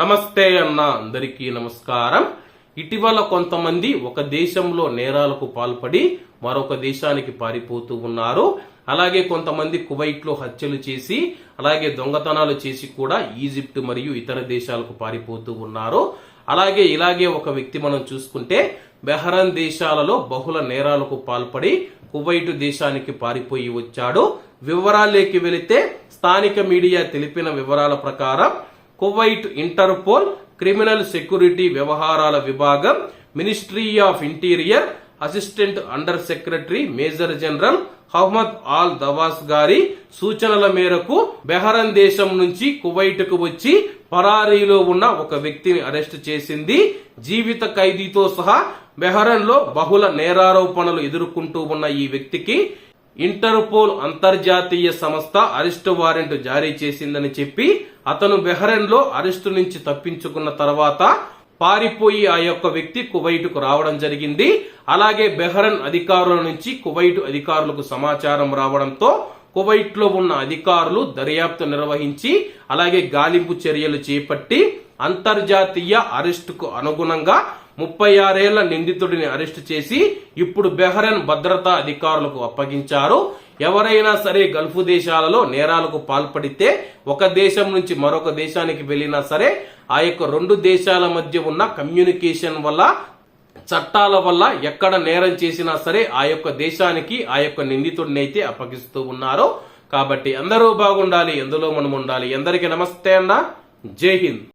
నమస్తే అన్న అందరికీ నమస్కారం. ఇటీవల కొంతమంది ఒక దేశంలో నేరాలకు పాల్పడి మరొక దేశానికి పారిపోతూ ఉన్నారు. అలాగే కొంతమంది కువైట్లో హత్యలు చేసి అలాగే దొంగతనాలు చేసి కూడా ఈజిప్ట్ మరియు ఇతర దేశాలకు పారిపోతూ ఉన్నారు. అలాగే ఇలాగే ఒక వ్యక్తి మనం చూసుకుంటే బెహరన్ దేశాలలో బహుళ నేరాలకు పాల్పడి కువైట్ దేశానికి పారిపోయి వచ్చాడు. వివరాల్లోకి వెళితే స్థానిక మీడియా తెలిపిన వివరాల ప్రకారం కువైట్ ఇంటర్పోల్ క్రిమినల్ సెక్యూరిటీ వ్యవహారాల విభాగం ministry of interior assistant under secretary major general Ahmed Al Dawas గారి సూచనల మేరకు బెహరన్ దేశం నుంచి కువైట్కు వచ్చి పరారీలో ఉన్న ఒక వ్యక్తిని అరెస్ట్ చేసింది. జీవిత ఖైదీతో సహా బెహరన్లో బహుళ నేరారోపణలు ఎదుర్కొంటూ ఉన్న ఈ వ్యక్తికి ఇంటర్పోల్ అంతర్జాతీయ సంస్థ అరెస్టు వారెంట్ జారీ చేసిందని చెప్పి అతను బెహ్రెన్లో అరెస్టు నుంచి తప్పించుకున్న తర్వాత పారిపోయి ఆ యొక్క వ్యక్తి కువైట్కు రావడం జరిగింది. అలాగే బెహ్రన్ అధికారుల నుంచి కువైట్ అధికారులకు సమాచారం రావడంతో కువైట్లో ఉన్న అధికారులు దర్యాప్తు నిర్వహించి అలాగే గాలింపు చర్యలు చేపట్టి అంతర్జాతీయ అరెస్టుకు అనుగుణంగా ముప్పై ఆరేళ్ళ నిందితుడిని అరెస్టు చేసి ఇప్పుడు బెహ్రెన్ భద్రతా అధికారులకు అప్పగించారు. ఎవరైనా సరే గల్ఫ్ దేశాలలో నేరాలకు పాల్పడితే ఒక దేశం నుంచి మరొక దేశానికి వెళ్ళినా సరే ఆ యొక్క రెండు దేశాల మధ్య ఉన్న కమ్యూనికేషన్ వల్ల చట్టాల వల్ల ఎక్కడ నేరం చేసినా సరే ఆ యొక్క దేశానికి ఆ యొక్క నిందితుడిని అయితే అప్పగిస్తూ ఉన్నారు. కాబట్టి అందరూ బాగుండాలి ఎందులో మనం ఉండాలి. అందరికీ నమస్తే అన్న. జై హింద్.